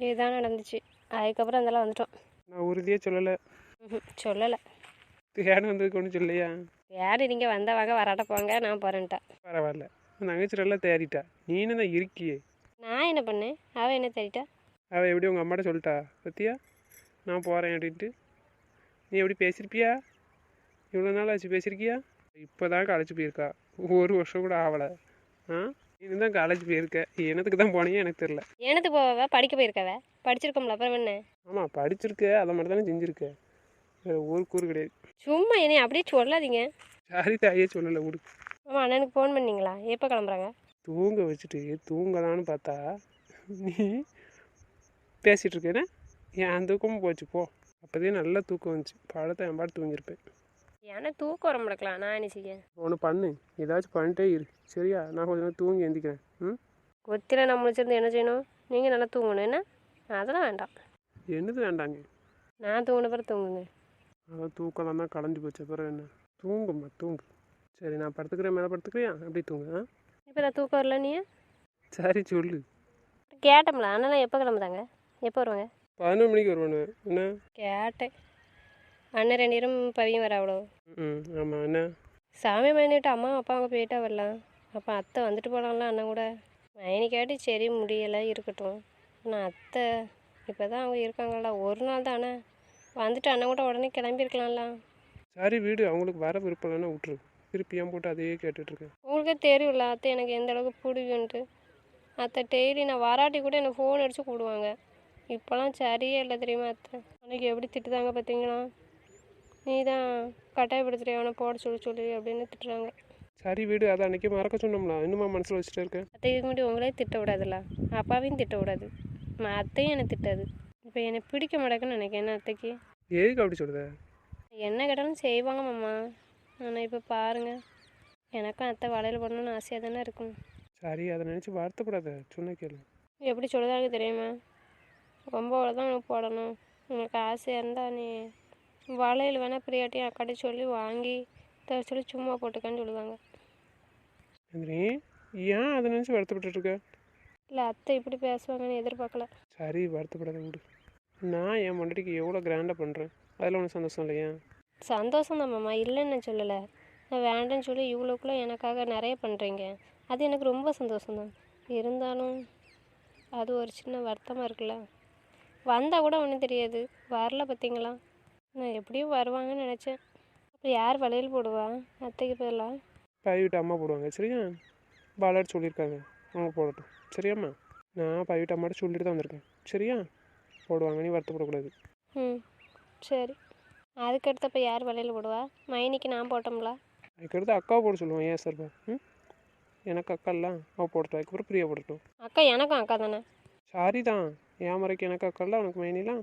இதுதான் நடந்துச்சு. அதுக்கப்புறம் அதெல்லாம் வந்துட்டோம். நான் உறுதியாக சொல்லலை. சொல்லலை. தேடி வந்ததுக்கு ஒன்றும் சொல்லையா யார் நீங்கள் வந்தவாங்க வராட்ட போங்க நான் போகிறேன்ட்டா பரவாயில்ல. நல்லா தேடிட்டா? நீனு தான் இருக்கியே. நான் என்ன பண்ணேன்? அவள் என்ன தேடிட்டா? அவள் எப்படி உங்கள் அம்மாட்ட சொல்லிட்டா? பத்தியா? நான் போகிறேன் அப்படின்ட்டு. நீ எப்படி பேசியிருப்பியா இவ்வளோ நாள் ஆச்சு பேசியிருக்கியா இப்போ தான் காலேஜ் போயிருக்கா. ஒரு வருஷம் கூட ஆகலை ஆ? நீ தான் காலேஜ் போயிருக்க. என்னத்துக்கு தான் போனீங்க எனக்கு தெரில எனத்து போவ படிக்க போயிருக்கவ? படிச்சிருக்கோம்ல அப்புறம் என்ன? ஆமாம் படிச்சிருக்க. அதை மட்டும் தானே செஞ்சுருக்க. வேறு ஒரு கூறு கிடையாது. சும்மா என்னை அப்படியே சொல்லாதீங்க. சாரி தாயே சொல்லலை விடு. ஆமாம் அண்ணனுக்கு ஃபோன் பண்ணீங்களா? எப்போ கிளம்புறாங்க? தூங்க வச்சுட்டு தூங்கலான்னு பார்த்தா நீ பேசிகிட்டு இருக்கேனே என் தூக்கமும் போச்சு போ. அப்போதே நல்லா தூக்கம் வந்துச்சு. பழத்தை என் பாட்டு தூங்கியிருப்பேன். ஏன்னா தூக்கம் வர முடக்கலாம் நான் என்ன செய்ய? ஒன்று பண்ணு. ஏதாச்சும் பண்ணிட்டே இரு. சரியா? நான் கொஞ்ச நேரம் தூங்கி எந்திக்கிறேன். ம்? கொத்தியில் நான் முழிச்சிருந்து என்ன செய்யணும்? நீங்கள் நல்லா தூங்கணும். என்ன? அதெல்லாம் வேண்டாம். என்னது வேண்டாங்க? நான் தூங்கின பிறகு தூங்குங்க. அதான் தூக்கலாம் தான் கலைஞ்சு போச்சு. அப்புறம் என்ன? தூங்கும்மா தூங்கு. சரி நான் படுத்துக்கிறேன். மேலே படுத்துக்கிறியா? அப்படி தூங்கு இப்போ நான் தூக்கம் வரல நீ? சரி சொல்லு. கேட்டோம்ல. அண்ணன் எப்போ கிளம்புதாங்க? எப்போ வருவாங்க? பதினொரு மணிக்கு வருவானு என்ன? கேட்டேன். அண்ணன் ரெண்டு பேரும் பவியும் வர அவ்வளோ ம் ஆமாம் என்ன சாமி பண்ணிட்டு அம்மா அப்பா அவங்க போயிட்டா வரலாம் அப்போ அத்தை வந்துட்டு போகலாம்ல அண்ணன் கூட? மைனி கேட்டு சரி முடியலை இருக்கட்டும். ஆனால் அத்தை இப்போ தான் அவங்க இருக்காங்கல்ல ஒரு நாள் தானே? வந்துட்டு அண்ணன் கூட உடனே கிளம்பியிருக்கலாம்ல. சரி வீடு அவங்களுக்கு வர விருப்பம் இல்லைன்னா விட்ரு திருப்பி ஏன் போட்டு அதையே கேட்டுட்ருக்கேன் உங்களுக்கே தெரியும்ல அத்தை எனக்கு எந்த அளவுக்கு பிடிக்குன்ட்டு. அத்தை டெய்லி நான் வராட்டி கூட எனக்கு ஃபோன் அடித்து கூடுவாங்க. இப்போலாம் சரியே இல்லை தெரியுமா அத்தை? அன்னைக்கு எப்படி திட்டுதாங்க பார்த்தீங்களா நீ தான் கட்டாயப்படுத்துறிய? அவனை போட சொல்லி சொல்லி அப்படின்னு திட்டுறாங்க. சரி வீடு அதை அன்றைக்கி மறக்க சொன்னோம்ல. இன்னுமா மனசில் வச்சுட்டு இருக்கேன் அத்தை இதுக்கு முன்னாடி உங்களே திட்ட விடாதுல்ல? அப்பாவையும் திட்ட விடாது. அத்தையும் என்னை திட்டாது. இப்போ என்னை பிடிக்க மாட்டேங்குன்னு நினைக்கிறேன். என்ன அத்தைக்கு? எதுக்கு அப்படி சொல்லுத என்ன கேட்டாலும் செய்வாங்க மாமா. ஆனால் இப்போ பாருங்கள் எனக்கும் அத்தை வளையல் பண்ணணும்னு ஆசையாக தானே இருக்கும். சரி அதை நினச்சி வருத்தப்படாத. சொன்ன கேளு. எப்படி சொல்லுதாங்க தெரியுமா? ரொம்ப தான் உனக்கு போடணும். உனக்கு ஆசையாக இருந்தால் நீ வளையல் வேணால் பிரியாட்டியும் அக்காட்டி சொல்லி வாங்கி தர சொல்லி சும்மா போட்டுக்கன்னு சொல்லுவாங்க. நந்தினி ஏன் அதை நினச்சி வருத்தப்பட்டுட்டு இருக்க இல்லை அத்தை இப்படி பேசுவாங்கன்னு எதிர்பார்க்கல. சரி வருத்தப்படாத விடு. நான் என் மண்டடிக்கு எவ்வளோ கிராண்டாக பண்ணுறேன் அதில் ஒன்றும் சந்தோஷம் இல்லையா? சந்தோஷம் தான் மாமா இல்லைன்னு நான் சொல்லலை. நான் வேண்டாம்னு சொல்லி இவ்வளோக்குள்ளே எனக்காக நிறைய பண்ணுறீங்க அது எனக்கு ரொம்ப சந்தோஷம்தான் இருந்தாலும் அது ஒரு சின்ன வருத்தமாக இருக்குல்ல. வந்தால் கூட ஒன்றும் தெரியாது. வரல பார்த்தீங்களா? நான் எப்படியும் வருவாங்கன்னு நினச்சேன். அப்போ யார் வளையல் போடுவா? அத்தைக்கு பதிலாக பைவிட்டு அம்மா போடுவாங்க. சரியா? பாலாட்டு சொல்லியிருக்காங்க. அவங்க போடட்டும். சரியாம்மா? நான் பைவிட்டு அம்மாட்ட சொல்லிட்டு தான் வந்திருக்கேன். சரியா? போடுவாங்க. நீ வருத்தப்படக்கூடாது ம். சரி. அதுக்கடுத்தப்ப யார் வளையல் போடுவா? மைனிக்கு நான் போட்டோம்ல? அதுக்கடுத்து அக்காவை போட சொல்லுவான் ஏன் சார் ம்? எனக்கு அக்கா இல்லை. அவள் போடட்டும். அதுக்கப்புறம் பிரியா போடட்டும். அக்கா எனக்கும் அக்கா தானே? சாரி தான் என் முறைக்கு எனக்கு அக்கா இல்லை. உனக்கு மைனிலாம்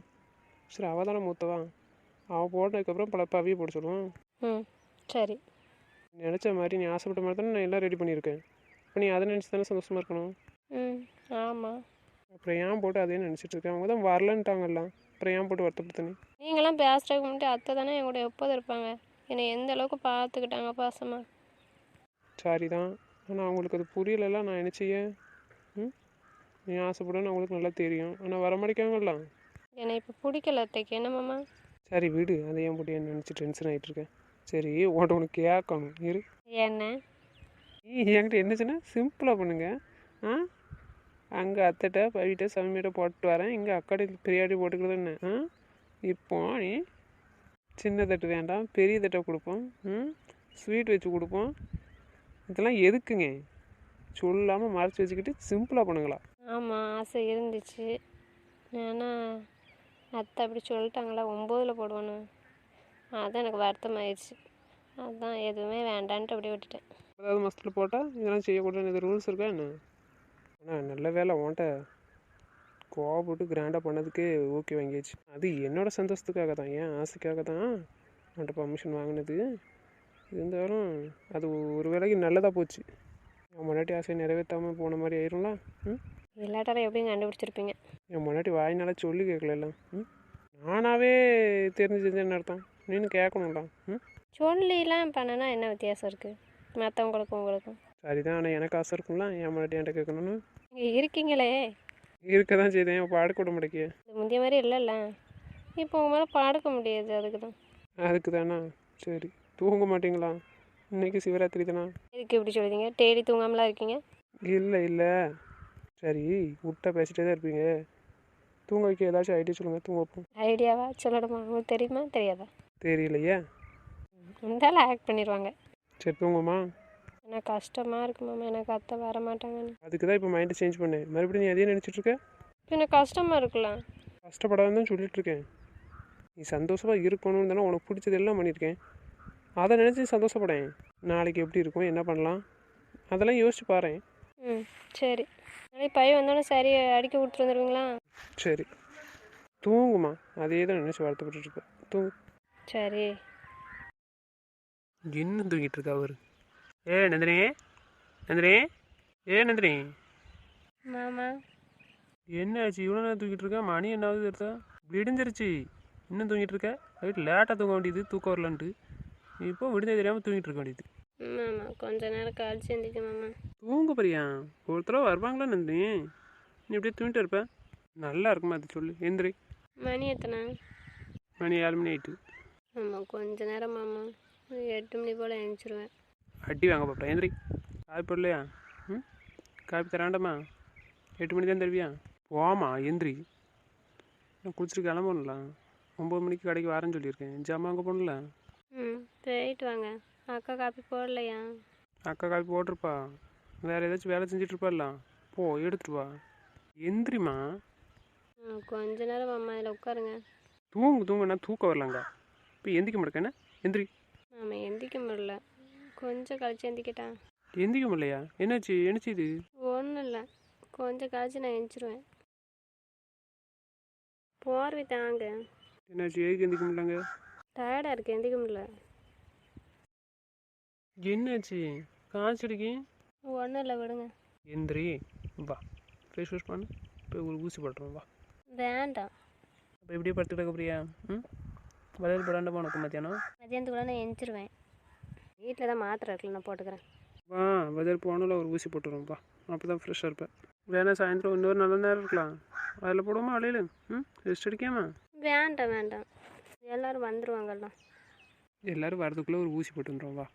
சரி அவள் தானே மூத்தவா? அவள் போட்டதுக்கப்புறம் பல பவியை போட சொல்லுவான். ம் சரி. நினச்ச மாதிரி நீ ஆசைப்பட்ட மாதிரி தானே நான் எல்லாம் ரெடி பண்ணியிருக்கேன். இப்போ நீ அதை நினச்சி தானே சந்தோஷமாக இருக்கணும்? ம் ஆமாம் அப்புறம் ஏன் போட்டு அதே நினச்சிட்டு இருக்கேன் அவங்க தான் வரலன்ட்டாங்கல்ல அப்புறம் ஏன் போட்டு வருத்தப்படுத்த நீ? நீங்களாம் பேசுறதுக்கு முன்னாடி அத்தை தானே என் கூட எப்போதும் இருப்பாங்க என்னை எந்த அளவுக்கு பார்த்துக்கிட்டாங்க பாசமா? சாரி தான். ஆனால் அவங்களுக்கு அது புரியலைல்ல நான் என்ன செய்ய ம்? நீ ஆசைப்படுன்னு அவங்களுக்கு நல்லா தெரியும். ஆனால் வர மாட்டேங்காங்கல்ல என்னை இப்போ பிடிக்கல அத்தைக்கு. என்ன மாமா? சரி விடு அதை ஏன் போட்டு என்ன நினச்சி டென்ஷன் ஆகிட்டு இருக்கேன். சரி உன்ட்ட உனக்கு கேட்கணும். இரு. என்ன? நீ என்கிட்ட என்ன சொன்ன? சிம்பிளாக பண்ணுங்க. ஆ? அங்கே அத்தைட்ட பவிட்ட சமமிட்ட போட்டு வரேன். இங்கே அக்காடி பெரியாடி போட்டுக்கிறது என்ன? ஆ? இப்போ நீ சின்ன தட்டு வேண்டாம் பெரிய தட்டை கொடுப்போம். ம்? ஸ்வீட் வச்சு கொடுப்போம். இதெல்லாம் எதுக்குங்க? சொல்லாமல் மறைச்சி வச்சுக்கிட்டு சிம்பிளாக பண்ணுங்களா? ஆமாம் ஆசை இருந்துச்சு. ஏன்னா அத்தை அப்படி சொல்லிட்டாங்களா ஒம்போதில் போடுவேன்னு அதான் எனக்கு வருத்தமாயிடுச்சு அதான் எதுவுமே வேண்டான்ட்டு அப்படியே விட்டுட்டேன். அதாவது மாதத்தில் போட்டால் இதெல்லாம் செய்யக்கூடாதுன்னு எது ரூல்ஸ் இருக்கா என்ன? ஆனால் நல்ல வேலை உன்ட்ட கோவப்பட்டு கிராண்டாக பண்ணதுக்கே ஓகே வாங்கியாச்சு. அது என்னோட சந்தோஷத்துக்காக தான் ஏன் ஆசைக்காக தான் உன்ட்ட பர்மிஷன் வாங்கினது. இருந்தாலும் அது ஒரு வேளைக்கு நல்லதாக போச்சு. என் முன்னாடி ஆசையை நிறைவேற்றாமல் போன மாதிரி ஆயிரும்ல ம்? இல்லாட்டாலும் எப்படியும் கண்டுபிடிச்சிருப்பீங்க. என் முன்னாடி வாய்னால சொல்லி கேட்கலாம் ம்? நானாகவே தெரிஞ்சு செஞ்சேன்னு அர்த்தம். நீனு கேட்கணும்ல ம்? சொல்லிலாம் பண்ணனா என்ன வித்தியாசம் இருக்குது மற்றவங்களுக்கும் உங்களுக்கும். சரிதான் ஆனால் எனக்கு ஆசை இருக்கும்ல என் முன்னாடி என்கிட்ட கேட்கணும்னு இங்கே இருக்கீங்களே. இருக்க தான் செய்தேன் இப்போ படுக்க விட மாட்டேக்கே இது முந்தைய மாதிரி இல்லைல்ல. இப்போ உங்கள் மேலே படுக்க முடியாது அதுக்கு தான் அதுக்கு தானா சரி தூங்க மாட்டீங்களா? இன்னைக்கு சிவராத்திரி தானா? எதுக்கு இப்படி சொல்லுதீங்க டெய்லி தூங்காமலாம் இருக்கீங்க? இல்லை இல்லை. சரி விட்டா பேசிட்டே தான் இருப்பீங்க. தூங்க வைக்க ஏதாச்சும் ஐடியா சொல்லுங்கள் தூங்க வைப்போம். ஐடியாவா சொல்லணுமா? உங்களுக்கு தெரியுமா? தெரியாதா? தெரியலையே. இருந்தாலும் ஆக்ட் பண்ணிடுவாங்க சரி தூங்குமா எனக்கு கஷ்டமாக இருக்கு மாமா. எனக்கு அத்தை வர மாட்டாங்கன்னு அதுக்கு தான் இப்போ மைண்டை சேஞ்ச் பண்ணேன். மறுபடியும் நீ நினச்சிட்டு இருக்க? இப்போ எனக்கு கஷ்டமாக இருக்கலாம் கஷ்டப்படாதுன்னு தான் சொல்லிட்டு இருக்கேன். நீ சந்தோஷமாக இருக்கணும்னு தானே உனக்கு பிடிச்சது எல்லாம் பண்ணியிருக்கேன். அதை நினச்சி சந்தோஷப்படேன். நாளைக்கு எப்படி இருக்கும்? என்ன பண்ணலாம்? அதெல்லாம் யோசிச்சு பாரேன். ம் சரி. நாளைக்கு பையன் வந்தோடனே சரி அடிக்க கொடுத்துட்டு வந்துடுவீங்களா சரி. தூங்குமா? அதே தான் நினச்சி வருத்தப்பட்டு இருக்கேன் தூங்கு சரி. இன்னும் தூங்கிட்டு இருக்கா அவர்? ஏ நந்தினி. நந்தினி. ஏ நந்தினி. மாமா. என்ன ஆச்சு இவ்வளோ நேரம் தூங்கிட்டு இருக்கா? மணி என்ன ஆகுது எடுத்தா விடிஞ்சிருச்சு இன்னும் தூங்கிட்டு இருக்க? நைட் லேட்டாக தூங்க வேண்டியது தூக்கம் வரலன்ட்டு. இப்போ விடுதே தெரியாமல் தூங்கிட்டு இருக்க வேண்டியது. மாமா கொஞ்ச நேரம் கழிச்சு எந்திரிக்க மாமா. தூங்க போறியா? ஒரு தடவை வருவாங்களா நந்தினி? நீ இப்படியே தூங்கிட்டு இருப்ப? நல்லா இருக்குமா அது சொல்லு. எந்திரி. மணி எத்தனை? மணி ஏழு மணி ஆயிட்டு. ஆமாம் கொஞ்ச நேரம் மாமா. ஒரு எட்டு மணி போல் எழுந்திரிச்சிருவேன் அடி வாங்க பாப்பா எந்திரி. காப்பி போடலையா? ம்? காப்பி தராண்டாமா எட்டு மணி தான் தருவியா? போமா எந்திரி. நான் குளிச்சுட்டு கிளம்பணும்ல. ஒம்பது மணிக்கு கடைக்கு வரேன்னு சொல்லியிருக்கேன். ஜாமான் அங்கே போகணும்ல ம் போயிட்டு வாங்க. அக்கா காப்பி போடலையா? அக்கா காப்பி போட்டிருப்பா. வேறு ஏதாச்சும் வேலை செஞ்சுட்டு இருப்பாள்ல போ எடுத்துட்டு வா. எந்திரிம்மா. ஆ, கொஞ்ச நேரம் மாமா இதில் உட்காருங்க. தூங்கு தூங்குனா தூக்கம் வரலாங்க. இப்போ எந்திக்க மாட்டேன் எந்திரி. ஆமாம் எந்திரிக்க முடியல. கொஞ்சம் கழிச்சு எந்திக்கிட்டா. எந்திக்க முடியலையா? என்னாச்சு? என்னச்சு இது? ஒன்றும் இல்லை. கொஞ்சம் கழிச்சு நான் எழுந்திரிச்சிருவேன் போர்வை தாங்க. என்னாச்சு? ஏக்கு எந்திக்க முடியலங்க? டயர்டாக இருக்கு எந்திரிக்க முடியல. என்னாச்சு? காய்ச்சடிக்கு ஒன்றும் இல்லை விடுங்க. எந்திரி. வா. ஃபேஸ் வாஷ் பண்ணு. இப்போ ஒரு ஊசி போட்டுருவோம் வா. வேண்டாம். அப்போ எப்படியே படுத்து கிடக்க போறியா ம்? வளையல் போடாண்டா உனக்கு மத்தியானம்? மதியானத்துக்குள்ள நான் எழுந்திரிச்சிருவேன் வீட்டில் தான் மாத்திரை இருக்குல்ல நான் போட்டுக்கிறேன். வா வளையல் போனால ஒரு ஊசி போட்டுருவோம் வா. அப்போ தான் ஃப்ரெஷ்ஷாக இருப்பேன். வேணா சாயந்தரம் இன்னொரு நல்ல நேரம் இருக்கலாம். அதில் போடுவோமா வளையல் ம்? ரெஸ்ட் அடிக்காமா வேண்டாம் வேண்டாம். எல்லோரும் வந்துடுவாங்கல்ல எல்லோரும் வரதுக்குள்ளே ஒரு ஊசி போட்டு வந்துடுவோம் வா.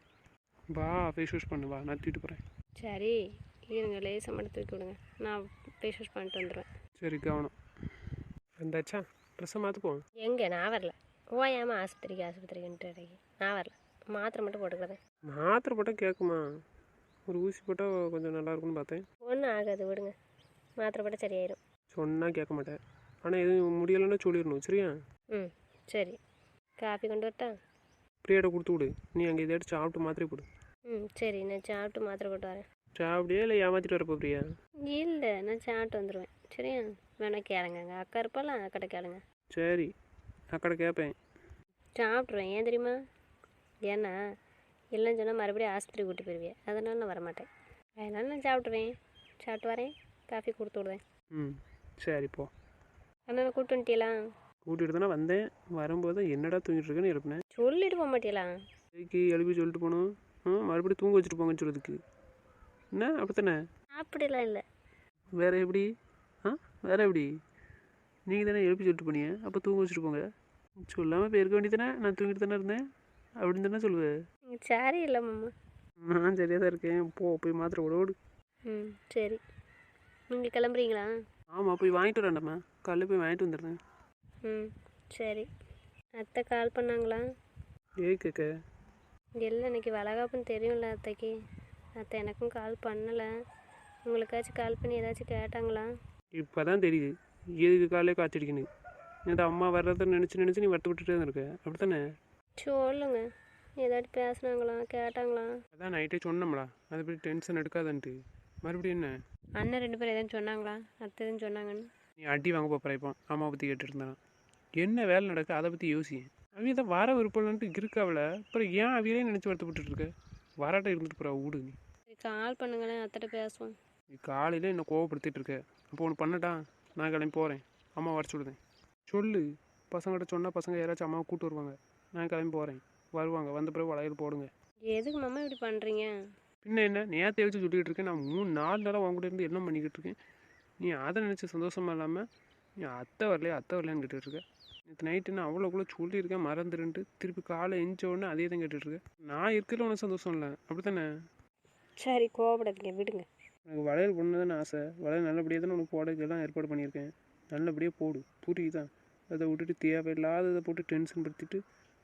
வா ஃபேஸ் வாஷ் பண்ணு வா. நான் தூக்கிட்டு போகிறேன் சரி இருங்க லேசாக மட்டும் தூக்கி விடுங்க. நான் ஃபேஸ் வாஷ் பண்ணிட்டு வந்துடுவேன் சரி கவனம். வந்தாச்சா ட்ரெஸ்ஸை மாற்றுப்போம் எங்கே நான் வரல ஓயாமல் ஆஸ்பத்திரிக்கு ஆஸ்பத்திரிக்குன்ட்டு இடையே நான் வரல மாத்திரை மட்டும் போட்டுக்கிறேன் மாத்திரை போட்டால் கேட்குமா ஒரு ஊசி போட்டால் கொஞ்சம் நல்லா இருக்கும்னு பார்த்தேன் ஒன்றும் ஆகாது விடுங்க மாத்திரை போட்டால் சரியாயிடும் சொன்னால் கேட்க மாட்டேன் ஆனால் எதுவும் முடியலைன்னா சொல்லிடணும் சரியா ம் சரி காஃபி கொண்டு வரட்டா பிரியாட்ட கொடுத்து விடு நீ அங்கே எதாச்சும் சாப்பிட்டு மாத்திரை போடு ம் சரி நான் சாப்பிட்டு மாத்திரை போட்டு வரேன் சாப்பிடியா இல்லை ஏமாற்றிட்டு வரப்போ பிரியா இல்லை நான் சாப்பிட்டு வந்துடுவேன் சரியா வேணா கேளுங்க அக்கா இருப்பால அக்கிட்ட கேளுங்க. சரி. அக்கடை கேட்பேன் சாப்பிட்ருவேன் ஏன் தெரியுமா? ஏன்னா இல்லைன்னு சொன்னால் மறுபடியும் ஆஸ்பத்திரி கூட்டி போயிடுவேன் அதனால நான் வரமாட்டேன். அதனால நான் சாப்பிட்ருவேன் சாப்பிட்டு வரேன். காஃபி கொடுத்து விடுவேன் ம். சரி போ. அண்ணனை கூப்பிட்டு வந்துட்டீங்களா கூட்டிகிட்டு தானே வந்தேன். வரும்போது என்னடா தூங்கிட்டு இருக்கேன்னு எழுப்பினேன். சொல்லிட்டு போக மாட்டீங்களா கைக்கு எழுப்பி சொல்லிட்டு போகணும் ம் மறுபடியும் தூங்க வச்சுட்டு போங்கன்னு சொல்கிறதுக்கு என்ன? அப்படித்தானே? அப்படிலாம் இல்லை. வேறு எப்படி? ஆ வேறு எப்படி? நீங்கள் தானே எழுப்பி சொல்லிட்டு போனீங்க. அப்போ தூங்க வச்சுட்டு போங்க. சொல்லாமல் போயிருக்க வேண்டியதானே நான் தூங்கிட்டு தானே இருந்தேன். அப்படின்னு தானே சொல்லுவேன் சரி இல்லை மாமா. நான் சரியாக தான் இருக்கேன். போ போய் மாத்திரை விட ஓடு. ம் சரி. நீங்கள் கிளம்புறீங்களா? ஆமாம் போய் வாங்கிட்டு வரேன்டாம்மா. காலையில் போய் வாங்கிட்டு வந்துடுறேன். ம் சரி. அத்தை கால் பண்ணாங்களா? ஏய் கேட்க இல்லை இன்னைக்கு வளகாப்புன்னு தெரியும்ல அத்தைக்கு. அத்தை எனக்கும் கால் பண்ணலை. உங்களுக்காச்சும் கால் பண்ணி ஏதாச்சும் கேட்டாங்களா? இப்போ தான் தெரியுது. எதுக்கு காலையில் காய்ச்சடிக்கணும் இந்த அம்மா வர்றதை நினச்சி நினச்சி நீ வருத்த விட்டுட்டே இருக்க. அப்படி தானே சொல்லுங்க. ஏதாச்சும் பேசுனாங்களா? கேட்டாங்களா? அதான் நைட்டே சொன்னோம்டா. அதை பற்றி டென்ஷன் எடுக்காதன்ட்டு. மறுபடியும் என்ன? அண்ணன் ரெண்டு பேரும் எதுவும் சொன்னாங்களா? அத்தை எதுவும் சொன்னாங்கன்னு? நீ அடி வாங்க போகிற இப்போ. அம்மா பற்றி கேட்டுட்டு இருந்தான் என்ன வேலை நடக்கு? அதை பற்றி யோசி. அவங்க தான் வர விருப்பம்லான்ட்டு இருக்காவல அப்புறம் ஏன் அவையிலே நினச்சி வருத்தப்பட்டுட்டு இருக்க? வராட்ட இருந்துட்டு போகிறா வீடு நீ. கால் பண்ணுங்களேன் அத்தைட்ட பேசுவோம். நீ காலையில் என்ன கோவப்படுத்திட்டு இருக்க? அப்போ ஒன்று பண்ணட்டா நான் கிளம்பி போகிறேன் அம்மா வர சொல்லுதேன் சொல்லு. பசங்கள்கிட்ட சொன்னால் பசங்க யாராச்சும் அம்மாவை கூப்பிட்டு வருவாங்க. நான் கிளம்பி போகிறேன் வருவாங்க. வந்த பிறகு வளையல் போடுங்க. எதுக்கு மாமா இப்படி பண்ணுறீங்க பின்ன என்ன? நேற்று வச்சு சொல்லிக்கிட்டு இருக்கேன் நான் மூணு நாலு நாளாக கூட இருந்து என்ன பண்ணிக்கிட்டு இருக்கேன்? நீ அதை நினச்சி சந்தோஷமா இல்லாமல் நீ அத்தை வரலையா? அத்தை வரலையான்னு கேட்டுட்டு இருக்க. நேற்று நைட்டு நான் அவ்வளோக்குள்ளே சொல்லியிருக்கேன். மறந்துருன்ட்டு திருப்பி காலை எஞ்ச உடனே அதே தான் கேட்டுட்டு இருக்க. நான் இருக்கிறதுல உனக்கு சந்தோஷம் இல்லை. அப்படி தானே சரி கோவப்படாதீங்க. விடுங்க. எனக்கு வளையல் பண்ணு ஆசை. வளையல் நல்லபடியாக தானே உனக்கு போடக்கெல்லாம் ஏற்பாடு பண்ணியிருக்கேன். நல்லபடியாக போடு. புரியுதா அதை விட்டுட்டு தேவையில்லாததை போட்டு டென்ஷன் படுத்திட்டு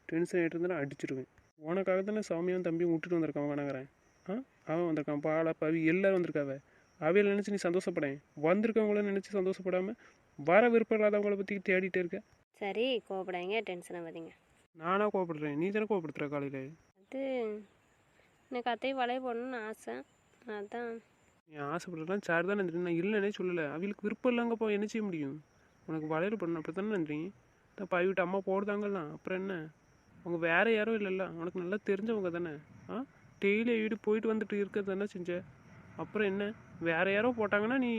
டென்ஷன் ஆகிட்டு இருந்தா அடிச்சிடுவேன் உனக்காக தானே சௌமியாவும் தம்பியும் விட்டுட்டு வந்திருக்கான் வணங்குறேன் ஆ? அவன் வந்திருக்கான். பாலா பவி எல்லாரும் வந்திருக்காவ. அவையில் நினச்சி நீ சந்தோஷப்படேன். வந்திருக்கவங்கள நினச்சி சந்தோஷப்படாமல் வர விருப்பம் இல்லாதவங்கள பற்றி தேடிட்டே இருக்க. சரி கோவப்படாதீங்க. டென்ஷன் ஆகாதீங்க நானாக கோவப்படுறேன். நீ தானே கோவப்படுத்துற காலையில்? அது எனக்கு அத்தையும் வளைய போடணும்னு ஆசை. அதான். நீ ஆசைப்படுறதுலாம் சார் தான் நன்றி நான் இல்லைன்னே சொல்லலை. அவங்களுக்கு விருப்பம் இல்லைங்கப்போ என்ன செய்ய முடியும்? உனக்கு வளையல் பண்ணணும் அப்படி தானே நன்றி? தான் பாய் விட்டு அம்மா போடுதாங்கலாம் அப்புறம் என்ன? அவங்க வேறு யாரும் இல்லைல்ல உனக்கு நல்லா தெரிஞ்சவங்க தானே. ஆ? டெய்லி வீடு போயிட்டு வந்துட்டு இருக்கிறது தானே செஞ்ச? அப்புறம் என்ன? வேறு யாரோ போட்டாங்கன்னா நீ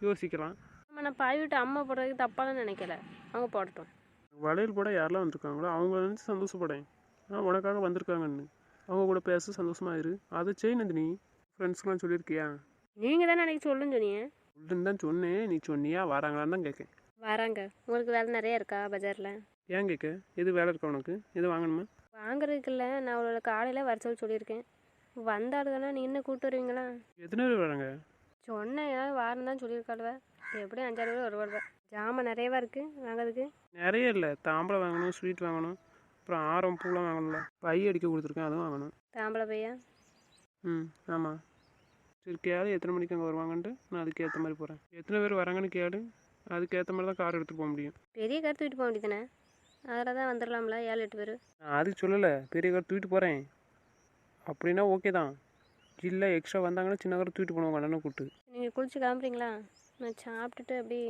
யோசிக்கலாம். ஆமாம் நான் பாய் விட்டு அம்மா போடுறதுக்கு தப்பாலாம் நினைக்கல. அவங்க போடட்டும். வளையல் போட யாரெல்லாம் வந்திருக்காங்களோ அவங்கள நினச்சி சந்தோஷப்படேன். ஆ உனக்காக வந்திருக்காங்கன்னு. அவங்க கூட பேச சந்தோஷமா இரு. அதை செய் நந்தினி. ஃப்ரெண்ட்ஸ்க்கெலாம் சொல்லியிருக்கியா? நீங்கள் தானே அன்றைக்கி சொல்லுன்னு சொன்னீங்க? இல்லைன்னு தான் சொன்னேன். நீ சொன்னியா? வராங்களான்னு தான் கேட்கேன் வராங்க. உங்களுக்கு வேலை நிறைய இருக்கா பஜாரில்? ஏன் கேட்க? எது வேலை இருக்கா உனக்கு? எது வாங்கணுமா? வாங்குறதுக்கு இல்லை. நான் அவளோட காலையில் வர சொல்லி சொல்லியிருக்கேன். வந்தாலும் தானே. நீ இன்னும் கூப்பிட்டு வருவீங்களா? எத்தனை பேர் வராங்க? சொன்னேன் வாரம் தான் சொல்லியிருக்காளுவ. எப்படியும் அஞ்சாறு பேர் வருவாள்வ. ஜாமான் நிறையவா இருக்குது வாங்குறதுக்கு? நிறைய இல்லை. தாம்பளை வாங்கணும் ஸ்வீட் வாங்கணும் அப்புறம் ஆரம் பூலாம் வாங்கணும்ல. பை அடிக்க கொடுத்துருக்கேன் அதுவும் வாங்கணும். தாம்பளை பையா? ம் ஆமாம் சரி கேளு எத்தனை மணிக்கு அங்கே வருவாங்கன்ட்டு. நான் அதுக்கு ஏற்ற மாதிரி போகிறேன் எத்தனை பேர் வராங்கன்னு கேளு. அதுக்கு ஏற்ற மாதிரி தான் கார் எடுத்துகிட்டு போக முடியும். பெரிய கார் தூக்கிட்டு போக வேண்டியதானே அதில் தான் வந்துடலாம்ல ஏழு எட்டு பேர். நான் அதுக்கு சொல்லலை. பெரிய கார் தூக்கிட்டு போகிறேன் அப்படின்னா ஓகே தான். இல்லை எக்ஸ்ட்ரா வந்தாங்கன்னா சின்ன கார் தூக்கிட்டு போனவங்க அண்ணனை கூப்பிட்டு. நீங்கள் குளிச்சு கிளம்புறீங்களா? நான் சாப்பிட்டுட்டு அப்படி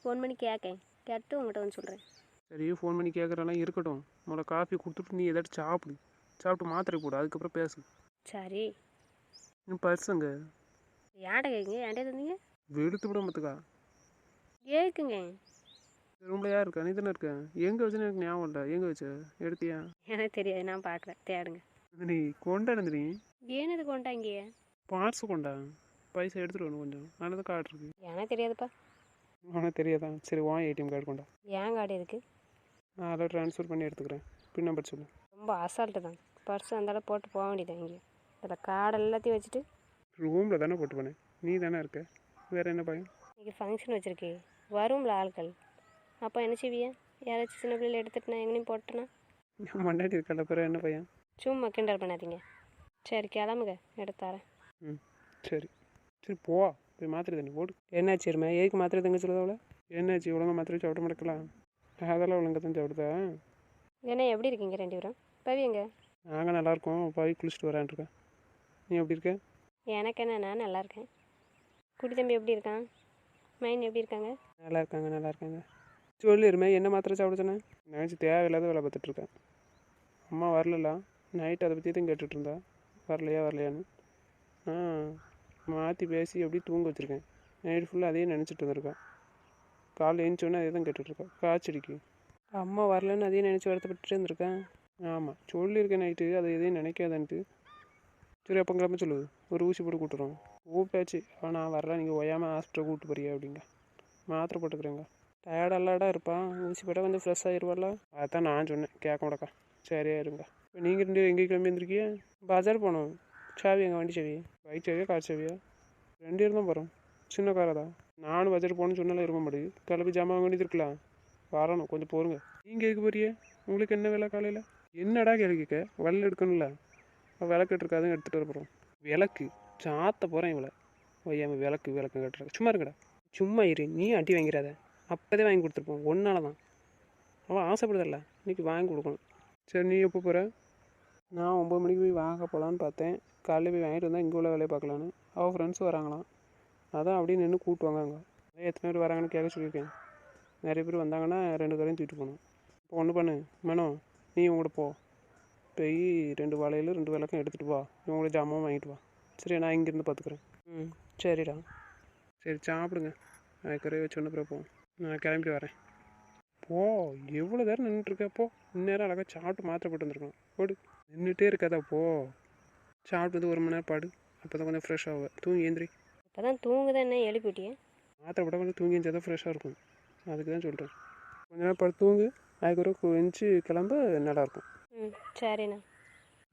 ஃபோன் பண்ணி கேட்கேன் கேட்டு உங்கள்கிட்ட வந்து சொல்கிறேன் சரி ஃபோன் பண்ணி கேட்குறலாம் இருக்கட்டும். முதல்ல காஃபி கொடுத்துட்டு நீ ஏதாச்சும் சாப்பிடு. சாப்பிட்டு மாத்திரை போடு அதுக்கப்புறம் பேசு. சரி. இன்னும் பர்ஸுங்க யார்கிட்ட கேட்குங்க என்கிட்ட தந்தீங்க வெளுத்து விட மத்துக்கா கேட்குங்க ரூமில் யார் இருக்கா? நீ தானே இருக்க. எங்கே வச்சுன்னு எனக்கு ஞாபகம் இல்லை. எங்கே வச்ச? எடுத்தியா? எனக்கு தெரியாது. நான் பார்க்கல தேடுங்க. நீ கொண்டாடு நீ ஏனது கொண்டாங்க பார்சல் கொண்டா? பைசா எடுத்துகிட்டு வரணும் கொஞ்சம். தான் கார்டு இருக்கு. எனக்கு தெரியாதுப்பா. உனக்கு தெரியாதா? சரி வா ஏடிஎம் கார்டு கொண்டா. ஏன் கார்டு இருக்கு? நான் அதில் ட்ரான்ஸ்ஃபர் பண்ணி எடுத்துக்கிறேன். பின் நம்பர் சொல்லு. ரொம்ப அசால்ட்டு தான். பர்ஸ் அந்தாலும் போட்டு போக வேண்டியதான் இங்கே. இதில் கார்டு எல்லாத்தையும் வச்சுட்டு ரூமில் தானே போட்டு போனேன் நீ தானே இருக்க. வேறு என்ன பயம்? இன்றைக்கி ஃபங்க்ஷன் வச்சுருக்கு. வரும்ல ஆட்கள் அப்போ என்ன செய்விய? யாராச்சும் சின்ன பிள்ளைல எடுத்துட்டு நான் எங்கேயும் போட்டேன்னா மண்டாடி இருக்கல பிறகு என்ன பையன் சும்மா கிண்டல் பண்ணாதீங்க. சரி கிளம்புங்க. எடுத்து தரேன் ம் சரி. சரி போ. போய் மாத்திரை தண்ணி போடு. என்னாச்சு இருமா ஏக்கு மாத்திரை தங்க சொல்லுதாவில் என்னாச்சு? ஒழுங்கா மாத்திரை சாப்பிட மாட்டேக்கலாம் அதெல்லாம் ஒழுங்கா தான் சாப்பிடுதா? என்ன எப்படி இருக்கீங்க ரெண்டு பேரும்? பவி எங்க? நாங்கள் நல்லாயிருக்கோம் போய் குளிச்சுட்டு வரேன்ருக்கேன் நீ எப்படி இருக்க? எனக்கு என்ன நான் நல்லா இருக்கேன். குட்டி தம்பி எப்படி இருக்கான்? மைன் எப்படி இருக்காங்க? நல்லா இருக்காங்க நல்லா இருக்காங்க. சொல்லு இருமே என்ன மாத்திரை சாப்பிட சொன்னேன் நினச்சி தேவையில்லாத வேலை பார்த்துட்ருக்கேன் அம்மா வரலல நைட் அதை பற்றி தான் கேட்டுட்டு இருந்தா. வரலையா வரலையான்னு. ஆ மாற்றி பேசி அப்படியே தூங்க வச்சுருக்கேன். நைட் ஃபுல்லாக அதையே நினச்சிட்டு இருந்திருக்கேன். காலைல எழுந்தோடனே அதே தான் கேட்டுட்ருக்கேன் காய்ச்சடிக்கு அம்மா வரலன்னு அதையே நினச்சி வருத்தப்பட்டுட்டே இருந்திருக்கேன். ஆமாம் சொல்லியிருக்கேன் நைட்டு அதை எதையும் நினைக்காதன்ட்டு. சரி அப்போ கிளம்ப சொல்லு ஒரு ஊசி போட்டு கூட்டுறோம். கூப்பிட்டாச்சு. ஆனால் நான் வரல. நீங்கள் ஒய்யாமல் ஹாஸ்பிட்டல் கூப்பிட்டு போறியா அப்படிங்க. மாத்திரை போட்டுக்கிறேங்க. டயர்ட் அல்லாடா இருப்பான் ஊசி போட்டால் வந்து ஃப்ரெஷ் ஆகிடுவாள்ல அதான் நான் சொன்னேன். கேட்க மாட்டக்கா. சரியா இருங்க. இப்போ நீங்கள் ரெண்டு எங்கே கிளம்பி வந்திருக்கீங்க? பஜார் போகணும் சாவி எங்கள் வண்டி சாவி. பைக் சாவியா கார் சாவியா? ரெண்டு பேரும் தான் போகிறோம் சின்ன காரை தான். நானும் பஜார் போகணும்னு சொன்னாலும் இருக்க மாட்டேங்குது. கிளம்பி ஜாமான் வாங்க வேண்டியது இருக்கலாம் வரணும். கொஞ்சம் போருங்க. நீங்கள் எதுக்கு போறியே உங்களுக்கு என்ன வேலை காலையில்? என்னடா கேள்வி கேட்க? வெள்ளம் எடுக்கணும்ல. விளக்கு எடுத்துருக்காதும் எடுத்துகிட்டு வர போகிறோம் விளக்கு. சாத்த போகிறேன் இவளை. ஒய்யாம விளக்கு விளக்கு கட்டுறேன் சும்மா இருக்கடா சும்மா இரு. நீ அடி வாங்கிறாத அப்போதே வாங்கி கொடுத்துருப்போம். ஒன்னால தான். அவள் ஆசைப்படுதல்ல. இன்னைக்கு வாங்கி கொடுக்கணும். சரி நீ எப்போ போகிற நான் ஒம்பது மணிக்கு போய் வாங்க போகலான்னு பார்த்தேன். காலையில் போய் வாங்கிட்டு வந்தால் இங்கே உள்ள வேலையை பார்க்கலான்னு. அவள் ஃப்ரெண்ட்ஸ் வராங்களாம். அதான் அப்படியே நின்று கூட்டுவாங்க அங்கே அதான் எத்தனை பேர் வராங்கன்னு கேட்க சொல்லியிருக்கேன். நிறைய பேர் வந்தாங்கன்னா ரெண்டு பேரையும் தூக்கிட்டு போகணும். இப்போ ஒன்று பண்ணு. மனோ நீ உங்கள்கிட்ட போ. போய் ரெண்டு வளையல் ரெண்டு விளக்கம் எடுத்துகிட்டு வா. இவங்கள ஜாமான் வாங்கிட்டு வா. சரி நான் இங்கேருந்து பார்த்துக்குறேன். ம். சரிடா. சரி சாப்பிடுங்க. நான் கறி வச்சு ஒன்று பிறகு போவோம். நான் கிளம்பிட்டு வரேன். போ எவ்வளோ நேரம் நின்றுட்டுருக்க போ. இந்நேரம் அழகாக சாப்பிட்டு மாத்திரை போட்டு போடு நின்றுட்டே இருக்காதா போ. சாப்பிட்டு வந்து ஒரு மணி நேரம் பாடு. அப்போ தான் கொஞ்சம் ஃப்ரெஷ் ஆகும் தூங்கி ஏந்திரி. இப்போ தான் தூங்குதான் என்ன எழுப்பி விட்டியே மாத்திரை போட கொஞ்சம் தூங்கி இருந்தால் தான் ஃப்ரெஷ்ஷாக இருக்கும். அதுக்கு தான் சொல்கிறேன் கொஞ்ச நேரம் படுத்து தூங்கு. அதுக்கப்புறம் கொஞ்சி கிளம்ப நல்லாயிருக்கும் ம் சரிண்ணா.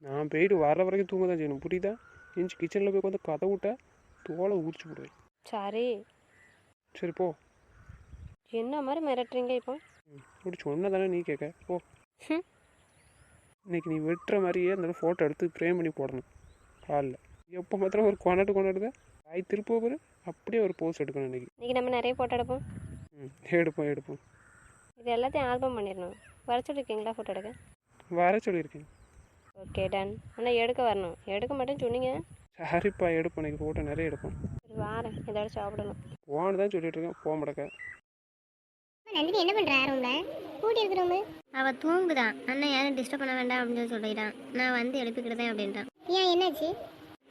நான் போயிட்டு வர வரைக்கும் தூங்க தான் செய்யணும். புரியுதா? எஞ்சி கிச்சனில் போய் வந்து கதை விட்டா தோலை உரிச்சு விடுவேன் சரி. சரி போ. என்ன மாதிரி மிரட்டுறீங்க இப்போ? ம், இப்படி சொன்னா தானே நீ கேட்க? போ. ஹம். இன்னைக்கு நீ வெட்டுற மாதிரியே அந்த ஃபோட்டோ எடுத்து ஃப்ரேம் பண்ணி போடணும். காலில். எப்போ மாத்திரம் ஒரு கொண்டாட்டு கொண்டாடுத? காய் திருப்ப போகிற அப்படியே ஒரு போஸ் எடுக்கணும் இன்னைக்கு. இன்றைக்கி நம்ம நிறைய ஃபோட்டோ எடுப்போம். ம் எடுப்போம் எடுப்போம். இது எல்லாத்தையும் ஆல்பம் பண்ணிடணும். வர சொல்லியிருக்கீங்களா ஃபோட்டோ எடுக்க? வர சொல்லியிருக்கேன். ஓகே டன் ஆனால் எடுக்க வரணும். எடுக்க மாட்டேன்னு சொன்னீங்க. சரிப்பா எடுப்போம். இன்னைக்கு ஃபோட்டோ நிறைய எடுப்போம். சரி வாரேன். ஏதாவது சாப்பிடணும். போன்னு தான் சொல்லிட்டு இருக்கேன் போக முடக்க நந்தினி என்ன பண்றா ரூம்ல கூட்டி இருக்கிறோம் அவள் தூங்குதான் அண்ணன் யாரும் டிஸ்டர்ப் பண்ண வேண்டாம் அப்படின்னு சொல்லி சொல்லிட்டான். நான் வந்து எழுப்பிக்கிட்டேன் அப்படின்ட்டான். ஏன் என்னாச்சு?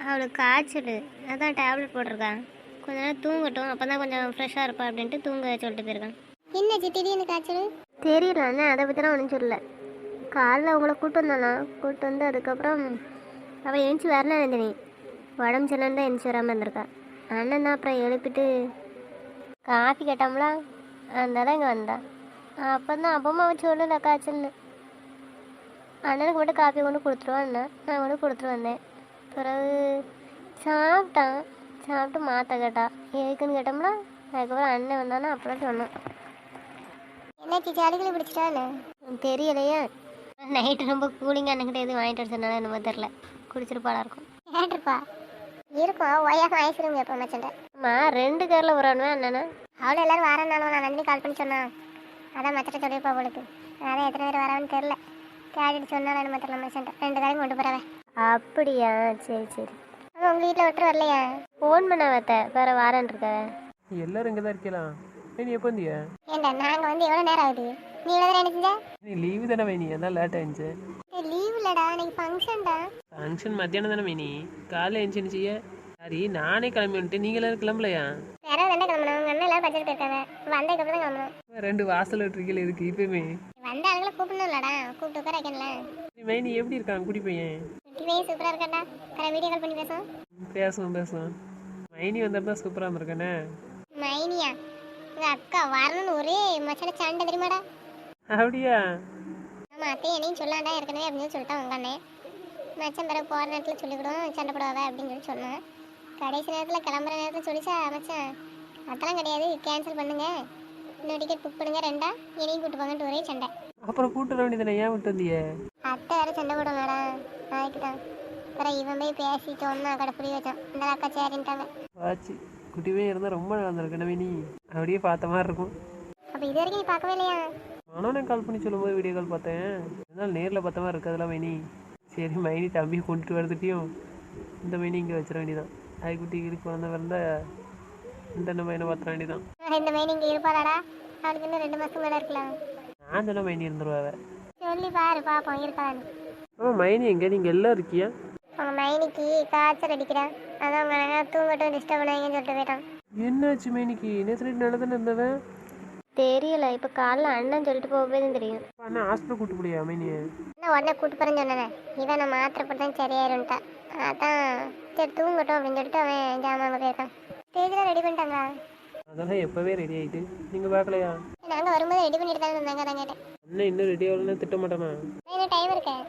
அவளுக்கு காய்ச்சல். அதான் டேப்லெட் போட்டிருக்கான் கொஞ்ச நேரம் தூங்கட்டும். அப்போ தான் கொஞ்சம் ஃப்ரெஷ்ஷாக இருப்பா அப்படின்ட்டு தூங்க சொல்லிட்டு போயிருக்கான். என்னாச்சு? திடீர்னு காய்ச்சல்? தெரியல அண்ணன் அதை பற்றிலாம் ஒன்றும் சொல்லல. காலைல உங்களை கூட்டு வந்தானா கூட்டு வந்து அதுக்கப்புறம் அவள் எழுந்துச்சி வரல நந்தினி. உடம்பு சரியில்லைன்னு தான் எழுந்துச்சி வராமல் இருந்திருக்கா. அண்ணன் தான் அப்புறம் எழுப்பிட்டு காஃபி கேட்டோம்ல அதனால இங்கே வந்தா. அப்போ தான் அப்பமா அவன் சொல்லலை காய்ச்சல்னு அண்ணனுக்கு மட்டும் காஃபி கொண்டு கொடுத்துருவான்னா நான் கொண்டு கொடுத்துட்டு வந்தேன். பிறகு சாப்பிட்டான். சாப்பிட்டு மாற்ற கேட்டா எதுக்குன்னு கேட்டோம்ல அதுக்கப்புறம் அண்ணன் வந்தானா அப்புறம் சொன்னான். என்னாச்சு சளிகளை பிடிச்சிட்டான்னு தெரியலையே. நைட்டு ரொம்ப கூலிங்காக அண்ணன்கிட்ட எதுவும் வாங்கிட்டு வர சொன்னாலும் என்னமோ தெரில குடிச்சிருப்பாளா இருக்கும். கேட்டிருப்பா. இருக்கும்? ஒய்யாக ஐஸ்கிரீம் கேட்போம் மச்சண்ட அம்மா ரெண்டு கேரில் வரணுமே அண்ணனா? அவ்வளோ எல்லாரும் வரனாலும் நான் நந்தினி கால் பண்ணி சொன்னான். அதான் மச்சட்ட சொல்லியிருப்பா அவளுக்கு அதான் எத்தனை பேர் வரான்னு தெரில கேட்டுட்டு சொன்னாலும் என்ன தெரியல மச்சண்ட ரெண்டு காரையும் கொண்டு போறவன் அப்படியா? சரி சரி. அவன் உங்கள் வீட்டில் ஒருத்தர் வரலையா? ஃபோன் பண்ண வைத்த வேற வாரன் இருக்க. எல்லாரும் இங்கே தான் இருக்கலாம் நீ எப்போ வந்தியா? ஏண்டா நாங்கள் வந்து எவ்வளோ நேரம் ஆகுது? நீ நீ லீவு தானே வேணி அதான் லேட் ஆயிடுச்சு. செஞ்ச லீவ் இல்லைடா இன்னைக்கு ஃபங்க்ஷன்டா ஃபங்க்ஷன் மத்தியானம் தானே வேணி காலைல எழுந்துச்சு செய்ய? சரி நானே கிளம்பி வந்துட்டு எல்லாரும் கிளம்பலையா? வேற ரெண்டா கிளம்பணும் அண்ணன் எல்லாரும் பட்ஜெட் போயிருக்காங்க. வந்ததுக்கப்புறம் தான் கிளம்பணும். ரெண்டு வாசல் இருக்கீங்கள இருக்கு இப்பயுமே? வந்த ஆளுங்களை கூப்பிடணும்லடா கூப்பிட்டு உட்கார வைக்கணும்ல. மைனி எப்படி இருக்கான் குடி பையன்? சூப்பராக இருக்காண்டா கரை வீடியோ கால் பண்ணி பேசுவோம். பேசுவோம் பேசுவோம். மைனி வந்தப்ப சூப்பராக இருக்கானே மைனியா? எங்க அக்கா வரணும்னு ஒரே மச்சட சண்டை தெரியுமாடா? அப்படியா? ஆமா அத்தையும் என்னையும் சொல்லாண்டா ஏற்கனவே அப்படின்னு சொல்லிட்டான் உங்க அண்ணன் மச்சன் பிறகு போகிற நேரத்தில் சொல்லிக்கிடுவோம் சண்டை போடாத அப்படின்னு சொல்லி சொன்னான். கடைசி நேரத்தில் கிளம்புற நேரத்தில் சொல்லிச்சா மச்சான் அதெல்லாம் கிடையாது கேன்சல் பண்ணுங்க. இன்னும் டிக்கெட் புக் பண்ணுங்க ரெண்டா? என்னையும் கூட்டு போங்கன்ட்டு ஒரே சண்டை. அப்புறம் கூட்டு வர வேண்டியதானே ஏன் விட்டு வந்தியே அத்தை வேற சண்டை போடுவாங்கடா அதுக்கு தான் அப்புறம் இவன் போய் பேசிட்டு ஒன்றா கடை புரிய வச்சான். இந்த அக்கா சரின்ட்டாங்க. ஆச்சு குட்டிவே இருந்தால் ரொம்ப நல்லா இருந்திருக்கு மைனி அப்படியே பார்த்த மாதிரி இருக்கும். அப்போ இது வரைக்கும் நீ பார்க்கவே இல்லையா? நானும் கால் பண்ணி சொல்லும்போது வீடியோ கால் பார்த்தேன். அதனால நேரில் பார்த்த மாதிரி இருக்கு மைனி. சரி மைனி தம்பியை கொண்டுட்டு வரதுட்டியும் இந்த மைனி இங்கே வச்சிட வேண்டியதான் ஆய்க்குட்டி இதுக்கு குழந்த பிறந்தா இந்த மைனை பார்த்துட வேண்டியதான் இந்த மைனி இங்கே இருப்பாளாடா? அவளுக்கு இன்னும் ரெண்டு மாதம் மேலே இருக்கலாம் நான் சொன்ன மைனி இருந்துருவாங்க சொல்லி பாரு பாப்போம் இருக்கலான்னு ஆமாம் மைனி எங்கே? நீங்கள் எல்லாம் இருக்கியா? அவங்க மைனிக்கு காய்ச்சல் அடிக்கிறான் அதான் அவங்க தூங்கட்டும் டிஸ்டர்ப் பண்ணாங்கன்னு சொல்லிட்டு போயிட்டான். என்னாச்சு மைனிக்கு? நேற்று நைட் நல்லா தானே இருந்தவன்? தெரியல இப்போ காலைல அண்ணன் சொல்லிட்டு போகவே தெரியும். அண்ணா ஹாஸ்பிட்டல் கூட்டு போலியா மைனியை நான் உடனே கூட்டு போறேன்னு சொன்னேன். இவன் நான் மாத்திரை போட்டு தான் சரியாயிருன்ட்டா அதான் சரி தூங்கட்டும் அப்படின்னு சொல்லிட்டு அவன் ஜாமான் போயிருக்கான். ஸ்டேஜ்லாம் ரெடி பண்ணிட்டாங்களா? அதெல்லாம் எப்போவே ரெடி ஆகிட்டு நீங்கள் பார்க்கலையா? நாங்கள் வரும்போது ரெடி பண்ணிட்டு தான் இருந்தாங்க கேட்டேன். அண்ணன் இன்னும் ரெடி ஆகலன்னு திட்ட மாட்டானா? இன்னும் டைம் இருக்கேன்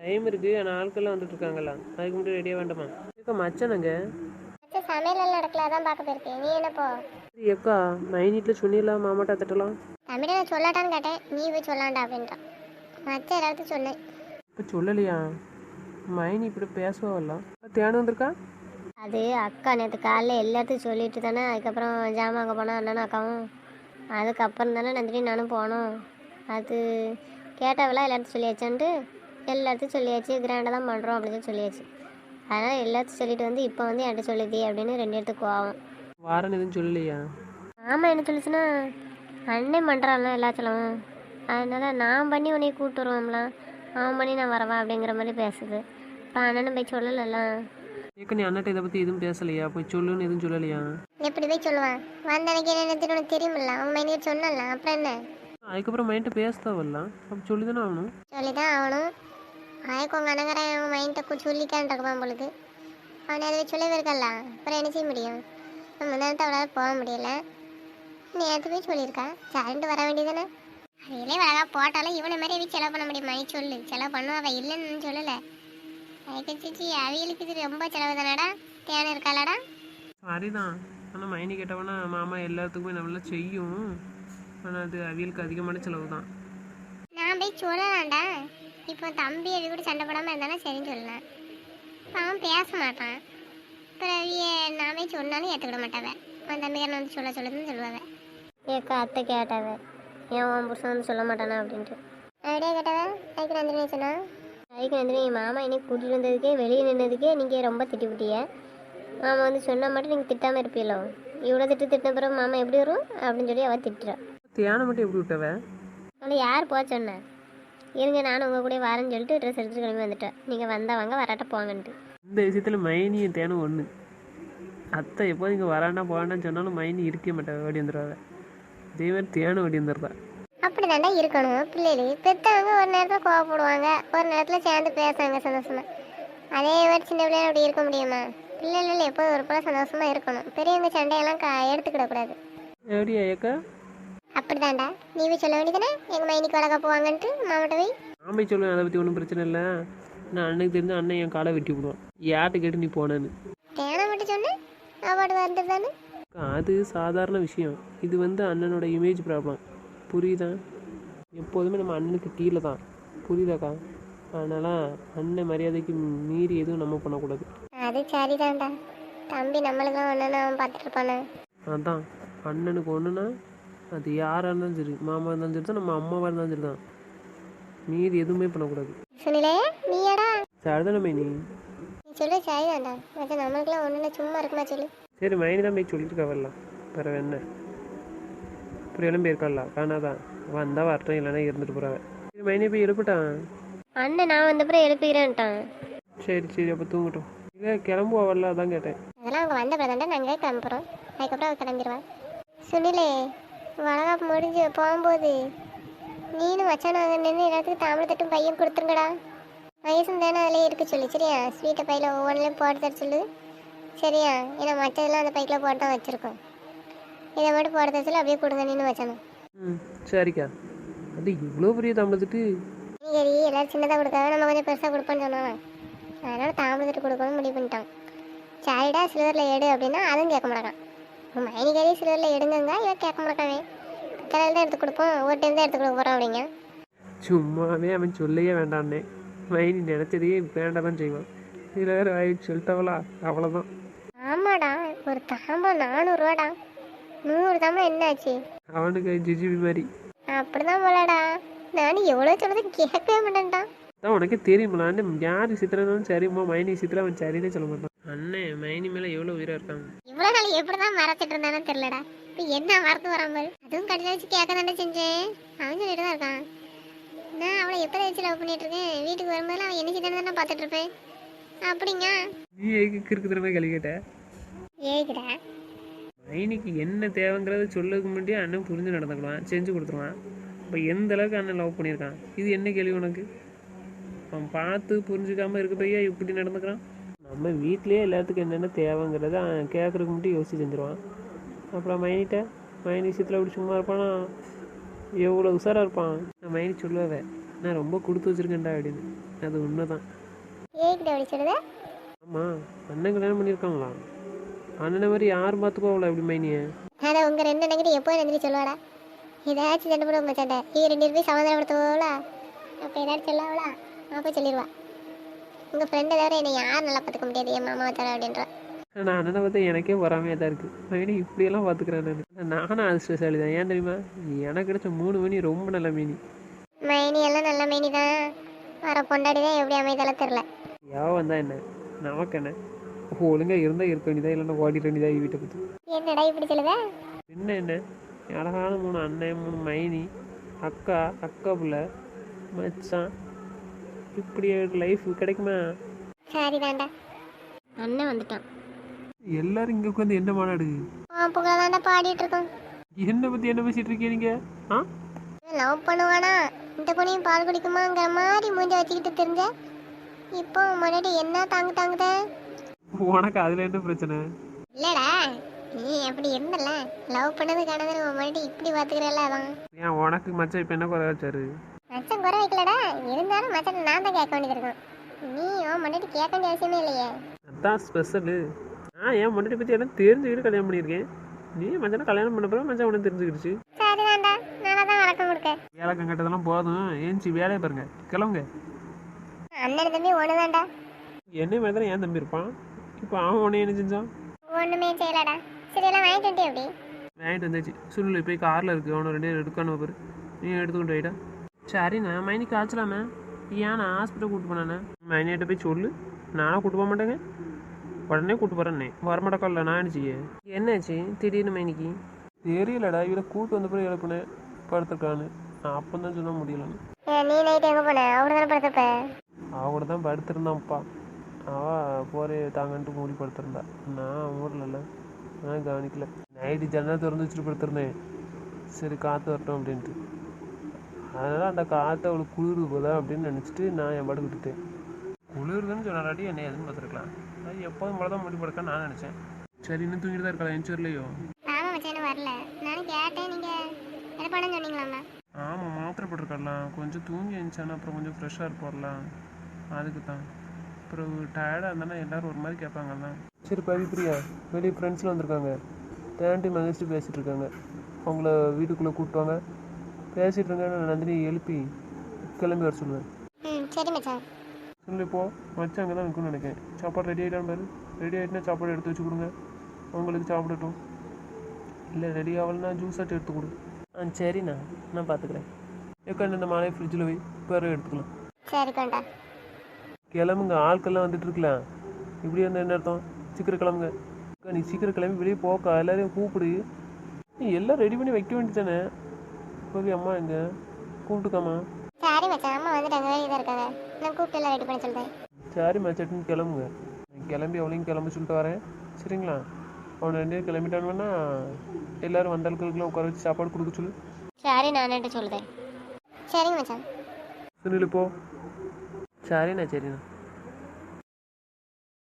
டைம் இருக்குது ஆனால் ஆட்கள்லாம் வந்துட்டு இருக்காங்களா? அதுக்கு மட்டும் ரெடியாக வேண்டாமா? ஏக்கா மச்சானுங்க சமையல் நடக்கல அதான் பார்க்க போயிருக்கு நீ என்னப்போ சரி ஏக்கா மைனிட்டில் சொன்னிடலாம் மாமாட்டா திட்டலாம் தமிழை நான் சொல்லாட்டான்னு கேட்டேன். நீ போய் சொல்லாண்டா அப்படின்ட்டான் மச்ச எல்லாத்துக்கும் சொன்னேன் இப்போ சொல்லலையா? மைனி இப்படி பேசுவாங்கல்லாம் தேனும் வந்திருக்கா? அது அக்கா நேற்று காலைல எல்லாத்தையும் சொல்லிட்டு தானே அதுக்கப்புறம் ஜாமான் அங்கே போனால் அண்ணனும் அக்காவும். அதுக்கப்புறம் தானே நந்தினி நானும் போனோம். அது கேட்டவெல்லாம் எல்லாத்தையும் சொல்லியாச்சுன்ட்டு எல்லாத்தையும் சொல்லியாச்சு கிராண்டாக தான் பண்ணுறோம் அப்படின்னு சொல்லி சொல்லியாச்சு. அதனால் எல்லாத்தையும் சொல்லிட்டு வந்து இப்போ வந்து என்கிட்ட சொல்லிதி அப்படின்னு ரெண்டு இடத்துக்கு ஆகும் வாரன்னு எதுவும் சொல்லலையா? ஆமாம் என்ன சொல்லுச்சுன்னா அண்ணன் பண்ணுறான்ல எல்லா செலவும். அதனால் நான் பண்ணி உன்னை கூப்பிட்டு வருவோம்லாம் அவன் பண்ணி நான் வரவா அப்படிங்கிற மாதிரி பேசுது. இப்போ அண்ணனும் போய் சொல்லலாம் ஏக்கா நீ அண்ணட்ட இதை பற்றி எதுவும் பேசலையா? போய் சொல்லுன்னு எதுவும் சொல்லலையா? எப்படி போய் சொல்லுவான்? வந்த எனக்கு என்ன நினைச்சுன்னு உனக்கு தெரியுமில்ல? அவன் மைனியை சொன்னல அப்புறம் என்ன? அதுக்கப்புறம் மைண்ட்டை பேசதான் வரலாம் அப்போ சொல்லி தானே ஆகணும். சொல்லி தான் ஆகணும். அதுக்கு உங்கள் அண்ணங்கிறேன் அவன் மைண்ட்டை சொல்லிக்கான் இருப்பான் பொழுது. அவனை அதை சொல்லவே இருக்கல அப்புறம் என்ன செய்ய முடியும்? நேரத்தை அவளால் போக முடியல. நேற்று போய் சொல்லியிருக்கா சரின்ட்டு வர வேண்டியதானே அவையிலே அழகா போட்டாலும் இவனை மாதிரி எதுவும் செலவு பண்ண முடியுமா? நீ சொல்லு. செலவு பண்ணுவா அவள் இல்லைன்னு சொல்லலை. அதுக்கு சிச்சி அவியலுக்கு இது ரொம்ப செலவு தானடா தேனை இருக்காளடா? சரிதான் ஆனால் மைனி கேட்டவனா மாமா எல்லாத்துக்குமே நல்லா செய்யும். ஆனால் அது அவியலுக்கு அதிகமான செலவு தான் நான் போய் சொல்லலாம்டா. இப்போ தம்பி அவி கூட சண்டை போடாமல் இருந்தானா சரின்னு சொல்லலாம். அவன் பேச மாட்டான். நான் போய் சொன்னாலும் ஏற்றுக்கிட மாட்டாவ. அவன் தம்பிக்காரன் வந்து சொல்ல சொல்லுதுன்னு சொல்லுவாவ. ஏக்கா அத்தை கேட்டாவ. ஏன் உன் புருஷன் வந்து சொல்ல மாட்டானா அப்படின்ட்டு. அப்படியே கேட்டவ அதுக்கு நந்தினி சொன்னா? அதுக்கு நந்தினி எங்கள் மாமா இன்னைக்கு கூட்டிகிட்டு வந்ததுக்கே வெளியே நின்னதுக்கே நீங்கள் ரொம்ப திட்டி மாமா வந்து சொன்னால் மட்டும் நீங்கள் திட்டாமல் இருப்பீங்களோ இவ்வளோ திட்டு திட்டின பிறகு மாமா எப்படி வரும்? அப்படின்னு சொல்லி அவள் திட்டுறா. தியானம் மட்டும் எப்படி விட்டவ? ஆனால் யார் போக சொன்னா? இருங்க நானும் உங்கள் கூட வரேன்னு சொல்லிட்டு ட்ரெஸ் எடுத்துட்டு கிளம்பி வந்துட்டேன். நீங்கள் வந்தா வாங்க வராட்ட போங்கன்ட்டு. இந்த விஷயத்தில் மைனியும் தேனும் ஒன்று அத்தை எப்போது இங்கே வராண்டா போகாண்டான்னு சொன்னாலும் மைனி இருக்கவே மாட்டாங்க ஓடி வந்துடுவாங்க இதே மாதிரி தேனும் ஓடி வந்துடுறா அப்படி தாண்டா இருக்கணும். பிள்ளைகள் பெற்றவங்க ஒரு நேரத்தில் கோவப்படுவாங்க. ஒரு நேரத்தில் சேர்ந்து பேசுவாங்க சந்தோஷமா. அதே மாதிரி சின்ன பிள்ளைங்க அப்படி இருக்க முடியுமா? பிள்ளைகள் எப்போதும் ஒரு போல சந்தோஷமா இருக்கணும். பெரியவங்க சண்டையெல்லாம் க எடுத்துக்கிடக்கூடாது எப்படியா ஏக்கா அப்படிதான்டா நீ போய் சொல்ல வேண்டியதானே எங்கள் மைனிக்கு வளர்க்க போவாங்கன்ட்டு. மாமாட்ட போய். ஆமை சொல்லுவேன் அதை பற்றி ஒன்றும் பிரச்சனை இல்லை. நான் அன்னைக்கு தெரிஞ்சு அண்ணன் என் காலை வெட்டி விடுவான். யார்கிட்ட கேட்டு நீ போனேன்னு? தேனை மட்டும் சொன்னேன் அவார்டு வந்துருதானே அது சாதாரண விஷயம். இது வந்து அண்ணனோட இமேஜ் ப்ராப்ளம் புரியுதா? எப்போதுமே நம்ம அண்ணனுக்கு கீழே தான். புரியுதாக்கா? அதனால் அண்ணன் மரியாதைக்கு மீறி எதுவும் நம்ம பண்ணக்கூடாது. அது சரிதான்டா. தம்பி நம்மளுக்குலாம் ஒன்றுன்னு அவன் பார்த்துட்டு அதான். அண்ணனுக்கு ஒன்றுனா அது யாராக இருந்தாலும் சரி மாமா இருந்தாலும் சரி தான் நம்ம அம்மாவாக இருந்தாலும் சரி தான். மீறி எதுவுமே பண்ணக்கூடாது. சுனிலே நீயாடா. சரிதானே மைனி நீ. சொல்லு சரிதான்டா மச்சான் நம்மளுக்குலாம் ஒன்றுன்னு சும்மா இருக்குமா சொல்லு. சரி மைனி தான் போய் சொல்லியிருக்கா வரலாம். பிறகு என்ன? எலும்பி இருக்கான்ல காணாதான் வந்தால் வரட்டும் இல்லைன்னா இருந்துட்டு போகிறாங்க சரி மைனி போய் எழுப்பிட்டான். அண்ணன் நான் வந்தப்புறம் எழுப்பிக்கிறேன்ட்டான் சரி சரி அப்போ தூங்கட்டும். இல்லை கிளம்புவா வரல அதான் கேட்டேன். அதெல்லாம் அவங்க வந்த பிறந்தாண்டா நாங்கள் கிளம்புறோம். அதுக்கப்புறம் அவள் கிளம்பிடுவான் சுனிலே வளகாப்பு முடிஞ்சு போகும்போது நீனும் மச்சான் நின்று எல்லாத்துக்கும் தாமிர தட்டும் பையன் கொடுத்துருங்கடா. வயசும் தானே அதிலே இருக்க சொல்லு சரியா? ஸ்வீட்டை பையில் ஒவ்வொன்றிலையும் போட்டு தர சொல்லு. சரியா? ஏன்னா மற்றதெல்லாம் அந்த பைக்கில் போட்டு தான் வச்சுருக்கோம். இதை மட்டும் போட்டு தர சொல்லி அப்படியே கொடுங்க நின்று வச்சானும் ம் சரிக்கா. அது இவ்வளோ பெரிய தாம்பளத்துக்கு சரி எல்லாரும் சின்னதாக கொடுக்காத நம்ம கொஞ்சம் பெருசாக கொடுப்போன்னு சொன்னாங்க அதனால தாமிரத்துட்டு கொடுக்கணும்னு முடிவு பண்ணிட்டான் சரிடா சில்வரில் எடு அப்படின்னா அதுவும் கேட்க மாட்டான் மைனிகரி சில்வரில் எடுங்கங்க இவன் கேட்க மாட்டானே கலர் தான் எடுத்து கொடுப்போம். ஒரு டைம் தான் எடுத்து கொடுக்க போகிறோம் அப்படிங்க. சும்மாவே அவன் சொல்லவே வேண்டான்னே. மைனி நினச்சதையே வேண்டாம் தான் செய்வான். இதில் வேறு வாய்க்கு சொல்லிட்டவளா? அவ்வளோதான் ஆமாடா. ஒரு தாம்பரம் நானூறுரூவாடா நூறு தாம்பரம் என்னாச்சு? அவனுக்கு ஜிஜிபி மாதிரி. அப்படிதான் போலடா. நானும் எவ்வளோ சொல்றது கேட்கவே மாட்டேன்டா. அதான் உனக்கே தெரியுமா அண்ணன் யார் சித்திரனாலும் சரிம்மா. மைனி சித்திரா அவன் சரின்னே சொல்ல மாட்டான். அண்ணன் மைனி மேலே எவ்வளோ உயிராக இருக்காங்க? இவ்வளோ நாள் எப்படி தான் மறைச்சிட்டு இருந்தானே தெரியலடா. இப்போ என்ன மறந்து பாரு அதுவும் கடையில் வச்சு கேட்க தானே செஞ்சேன். அவன் சொல்லிட்டு தான் இருக்கான். நான் அவளை எப்போ வச்சு லவ் பண்ணிட்டு இருக்கேன்? வீட்டுக்கு வரும்போது அவன் என்ன செய்தானே தானே பார்த்துட்டு இருப்பேன். அப்படிங்க நீ எதுக்கு இருக்கு திறமை கழி கேட்ட? ஏக்குடா மைனிக்கு என்ன தேவைங்கிறத சொல்லதுக்கு முன்னாடியே அண்ணன் புரிஞ்சு நடந்துக்கலாம் செஞ்சு கொடுத்துருவான். இப்போ எந்த அளவுக்கு அண்ணன் லவ் பண்ணியிருக்கான்? இது என்ன கேள்வி உனக்கு? அவன் பார்த்து புரிஞ்சுக்காம இருக்க பையா இப்படி நடந்துக்கிறான்? நம்ம வீட்லேயே எல்லாத்துக்கும் என்னென்ன தேவைங்கிறத கேட்குறதுக்கு முன்னாடி யோசிச்சு செஞ்சுருவான். அப்புறம் மைனிட்ட? மைனி விஷயத்தில் அப்படி சும்மா இருப்பானா? எவ்வளோ உஷாராக இருப்பான். நான் மைனி சொல்லுவே நான் ரொம்ப கொடுத்து வச்சிருக்கேன்டா அப்படின்னு. அது உண்மை தான் அப்படி ஆமாம் அண்ணன் கல்யாணம் பண்ணியிருக்காங்களா அண்ணனை மாதிரி யார் பார்த்துக்குவாங்களா இப்படி மைனியை? அதை உங்கள் ரெண்டு நினைக்கிட்டு எப்போ நன்றி சொல்லுவாடா ஏதாச்சும் சண்டை போட மச்சாண்ட இது ரெண்டு பேரும் சமாதானப்படுத்துவோங்களா அப்போ ஏதாச்சும் சொல்லாவளா? அப்போ சொல்லிடுவா உங்கள் ஃப்ரெண்டை தவிர என்னை யார் நல்லா பார்த்துக்க முடியாது? என் மாமாவை தவிர அப்படின்றா. நான் அண்ணனை பார்த்தா எனக்கே வராமையாக தான் இருக்குது மைனி இப்படியெல்லாம் பார்த்துக்கிறேன் நான். நானும் அதிர்ஷ்டசாலி தான் ஏன் தெரியுமா? எனக்கு கிடைச்ச மூணு மணி ரொம்ப நல்ல மீனி. மைனி எல்லாம் நல்ல மைனி தான். வர பொண்டாடி தான் எப்படி அமைதாலும் தெரில யாவ வந்தா என்ன? நமக்கு என்ன? ஒழுங்காக இருந்தால் இருக்க வேண்டியதா? இல்லைன்னா ஓடிட வேண்டியதா? வீட்டை பற்றி என்னடா இப்படி சொல்லுத? என்ன? என்ன அழகான மூணு அண்ணன் மூணு மைனி அக்கா அக்கா பிள்ளை மச்சான். இப்படி ஒரு லைஃப் கிடைக்குமா? சரிதான்டா அண்ணன் வந்துட்டான். எல்லாரும் இங்கே உட்காந்து என்ன மாநாடு புகழ பாடிட்டு இருக்கோம். என்னை பற்றி என்ன பேசிகிட்டு இருக்கீங்க நீங்கள் ஆ? லவ் பண்ணுவானா? இந்த பொண்ணையும் பால் குடிக்குமாங்கிற மாதிரி மூஞ்ச வச்சுக்கிட்டு தெரிஞ்ச? இப்போ முன்னாடி என்ன தாங்கு தாங்குத? உனக்கு அதில் என்ன பிரச்சனை? இல்லடா நீ அப்படி இருந்தல லவ் பண்ணது கணவர் முன்னாடி இப்படி பார்த்துக்கிறல்ல அதான் ஏன் உனக்கு மச்சான் இப்போ என்ன குறை வச்சாரு? மச்சான் குறை வைக்கலடா. இருந்தாலும் மச்சான் நான் தான் கேட்க வேண்டியது இருக்கும். நீ உன் முன்னாடி கேட்க வேண்டிய அவசியமே இல்லையே. அதான் ஸ்பெஷலு ஆ என் முன்னாடி பற்றி எல்லாம் தெரிஞ்சுக்கிட்டு கல்யாணம் பண்ணியிருக்கேன். நீ மச்சான கல்யாணம் பண்ண பிறகு மச்சான் உடனே தெரிஞ்சுக்கிடுச்சு. தான் வழக்கம் கொடுக்க வேலைக்கம் கட்டதெல்லாம் போதும். ஏஞ்சி வேலையை பாருங்க. கிளம்புங்க. அண்ணன் தம்பி ஒண்ணுதான்டா என்னை மாதிரி தானே ஏன் தம்பி இருப்பான். இப்போ அவன் உடனே என்ன செஞ்சான்? ஒண்ணுமே செய்யலடா. சரி எல்லாம் வாங்கிட்டு எப்படி? வாங்கிட்டு வந்தாச்சு. சுனில் போய் காரில் இருக்குது அவனை ரெண்டே எடுக்கானு பாரு. நீ எடுத்துக்கிட்டு போயிட்டா சரிண்ணா மைனி காய்ச்சலாமே ஏன் நான் ஹாஸ்பிட்டல் கூட்டு போனானே? மைனிகிட்ட போய் சொல்லு. நானும் கூட்டு போக மாட்டேங்க. உடனே கூட்டு போகிறேன்னே வரமாட்டக்கல்ல நான் என்ன செய்ய? என்னாச்சு? திடீர்னு மைனிக்கு தெரியலடா இவரை கூட்டு வந்த பிறகு எழுப்புனேன் படுத்துருக்கான்னு. நான் அப்போ தான் சொல்ல முடியலன்னு நீ நைட் எங்க போன? அவரு தானே படுத்தப்ப அவட தான் படுத்திருந்தான்ப்பா. அவள் போரே தாங்கன்ட்டு மூடி படுத்திருந்தா. நான் ஊரில் இல்லை நான் கவனிக்கல. நைட்டு ஜன்னல் திறந்து வச்சுட்டு படுத்திருந்தேன் சரி காற்று வரட்டும் அப்படின்ட்டு. அதனால் அந்த காற்று அவளுக்கு குளிருது போல அப்படின்னு நினச்சிட்டு நான் என் பாட்டு விட்டுட்டேன். குளிருதுன்னு சொன்னாடி என்னை எதுவும் பார்த்துருக்கலாம்? அது எப்போதும் போல தான் மூடி படுக்க நான் நினச்சேன். சரி இன்னும் தூங்கிட்டு தான் இருக்கலாம் எந்த வரலையோ? ஆமா மச்சான் வரல. நானும் கேட்டேன் நீங்க என்ன பண்ண சொன்னீங்களாம்மா. ஆமாம் மாத்திரை போட்டிருக்கலாம் கொஞ்சம் தூங்கி எழுந்துச்சானா அப்புறம் கொஞ்சம் ஃப்ரெஷ்ஷாக இருப்போம்லாம் அதுக்கு தான். அப்புறம் டயர்டாக இருந்தானா எல்லாரும் ஒரு மாதிரி கேட்பாங்கல்ல. சரி பவி பிரியா வெளியே ஃப்ரெண்ட்ஸில் வந்திருக்காங்க. தேண்டி மகிழ்ச்சி பேசிகிட்டு இருக்காங்க. அவங்கள வீட்டுக்குள்ளே கூப்பிட்டுவாங்க பேசிகிட்டு இருங்க நந்தினி எழுப்பி கிளம்பி வர சொல்லுவேன். ம் சரி மச்சான். சொல்லி போ மச்சான் அங்கே தான் இருக்குன்னு நினைக்கிறேன். சாப்பாடு ரெடி ஆகிட்டான்னு பாரு. ரெடி ஆகிட்டுனா சாப்பாடு எடுத்து வச்சு கொடுங்க. அவங்களுக்கு சாப்பிடட்டும். இல்லை ரெடி ஆகலைன்னா ஜூஸ் ஆட்டி எடுத்து கொடு. ஆ சரிண்ணா. நான் பார்த்துக்கிறேன். ஏக்கா இந்த மாலையை ஃப்ரிட்ஜில் வை. பிறகு எடுத்துக்கலாம். கிளம்புங்க. ஆட்கள்லாம் வந்துட்டு இருக்கலாம். இப்படி இருந்தால் என்ன அர்த்தம்? சீக்கிரம் கிளம்புங்க. அக்கா நீ சீக்கிரம் கிளம்பி வெளியே போக்கா. எல்லாரையும் கூப்பிடு. நீ எல்லாம் ரெடி பண்ணி வைக்க வேண்டியதானே போய் அம்மா எங்க? கூப்பிட்டுக்காம்மா. சரி மச்சான் அம்மா வந்துட்டாங்க தான் இருக்காங்க. நான் கூப்பிட்டு எல்லாம் ரெடி பண்ண சொல்றேன். சரி மச்சட்டுன்னு கிளம்புங்க. கிளம்பி அவளையும் கிளம்ப சொல்லிட்டு வரேன். சரிங்களா? அவனை ரெண்டு பேரும் கிளம்பிட்டானுன்னா எல்லாரும் வந்தாளுக்கெல்லாம் உட்கார வச்சு சாப்பாடு கொடுக்க சொல்லு. சரி நான் சொல்லுதேன் சரிங்க மச்சான். சுனில் போ. சரிண்ணா சரிண்ணா.